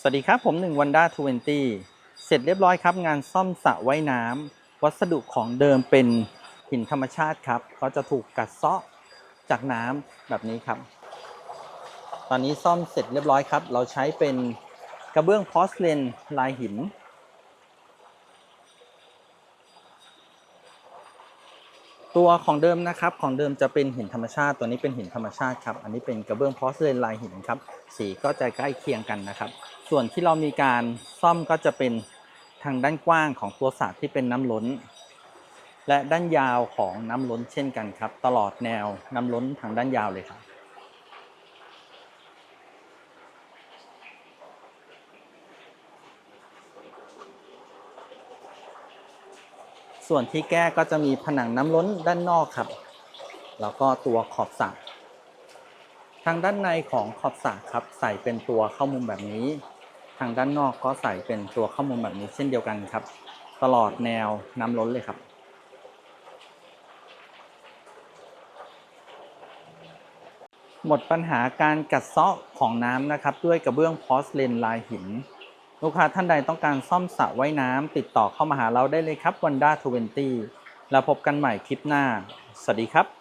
สวัสดีครับ ผมหนึ่งวันด้าทเวนตี้เสร็จเรียบร้อยครับ งานซ่อมสระว่ายน้ำวัสดุของเดิมเป็นหินธรรมชาติครับก็จะถูกกัดเซาะจากน้ำแบบนี้ครับ ตอนนี้ซ่อมเสร็จเรียบร้อยครับ เราใช้เป็นกระเบื้องพอสเลนลายหิน ตัวของเดิมนะครับของเดิมจะเป็นหินธรรมชาติ ตัวนี้เป็นหินธรรมชาติครับอันนี้เป็นกระเบื้องพอสเลนลายหินครับสีก็จะใกล้เคียงกันนะครับ ส่วนที่เรามีการซ่อมก็จะเป็นทางด้านกว้างของตัวสระที่เป็นน้ำล้น และด้านยาวของน้ำล้นเช่นกันครับ ตลอดแนวน้ำล้นทางด้านยาวเลยครับ ส่วนที่แก้ก็จะมีผนังน้ำล้นด้านนอกครับ แล้วก็ตัวขอบสระทางด้านในของขอบสระครับ ใส่เป็นตัวเข้ามุมแบบนี้ ทางด้านนอกก็ใส่เป็นตัวเข้ามุมแบบนี้เช่นเดียวกันครับ ตลอดแนวน้ำล้นเลยครับหมดปัญหาการกัดเซาะของน้ำนะครับ ด้วยกระเบื้องพอสเลนลายหิน ลูกค้าท่านใดต้องการซ่อมสระว่ายน้ำติดต่อเข้ามาหาเราได้เลยครับวันด้าทเวนตี้แล้วพบกันใหม่คลิปหน้า สวัสดีครับ